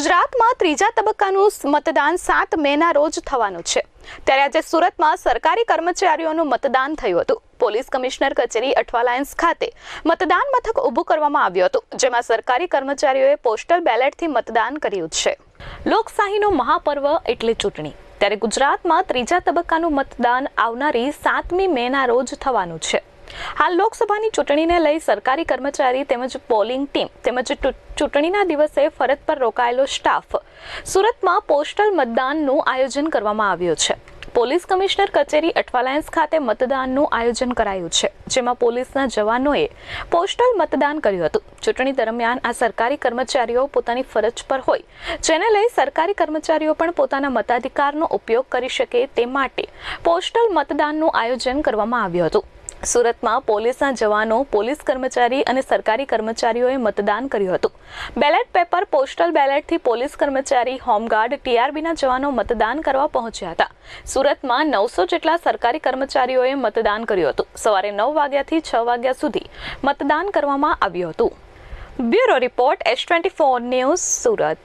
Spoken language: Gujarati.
ગુજરાતમાં ત્રીજા તબક્કાનું મતદાન સાત મેના રોજ થવાનું છે. ત્યારે આજે સુરતમાં સરકારી કર્મચારીઓનું મતદાન થયું હતું. પોલીસ કમિશનર કચેરી અઠવા લાઇન્સ ખાતે મતદાન મથક ઊભું કરવામાં આવ્યું હતું, જેમાં સરકારી કર્મચારીઓએ પોસ્ટલ બેલેટથી મતદાન કર્યું છે. લોકશાહીનો મહાપર્વ એટલે ચૂંટણી. ત્યારે ગુજરાતમાં ત્રીજા તબક્કાનું મતદાન આવનારી સાતમી મેના રોજ થવાનું છે. હાલ લોકસભાની ચૂંટણીને લઈ સરકારી કર્મચારી તેમજ પોલિંગ ટીમ તેમજ ચૂંટણીના દિવસે ફરજ પર રોકાયેલો સ્ટાફ સુરતમાં પોસ્ટલ મતદાનનું આયોજન કરવામાં આવ્યું છે. પોલીસ કમિશનર કચેરી અઠવાલાયન્સ ખાતે મતદાનનું આયોજન કરાયું છે, જેમાં પોલીસના જવાનોએ પોસ્ટલ મતદાન કર્યું હતું. ચૂંટણી દરમિયાન આ સરકારી કર્મચારીઓ પોતાની ફરજ પર હોય, જેને લઈ સરકારી કર્મચારીઓ પણ પોતાના મતાધિકારનો ઉપયોગ કરી શકે તે માટે પોસ્ટલ મતદાનનું આયોજન કરવામાં આવ્યું હતું. સુરતમાં પોલીસના જવાનો, પોલીસ કર્મચારી અને સરકારી કર્મચારીઓએ મતદાન કર્યું હતું. બેલેટ પેપર, પોસ્ટલ બેલેટથી પોલીસ કર્મચારી, હોમગાર્ડ, ટીઆરબીના જવાનો મતદાન કરવા પહોંચ્યા હતા. સુરતમાં નવસો જેટલા સરકારી કર્મચારીઓએ મતદાન કર્યું હતું. સવારે નવ વાગ્યાથી છ વાગ્યા સુધી મતદાન કરવામાં આવ્યું હતું. Bureau report, S twenty four news Surat.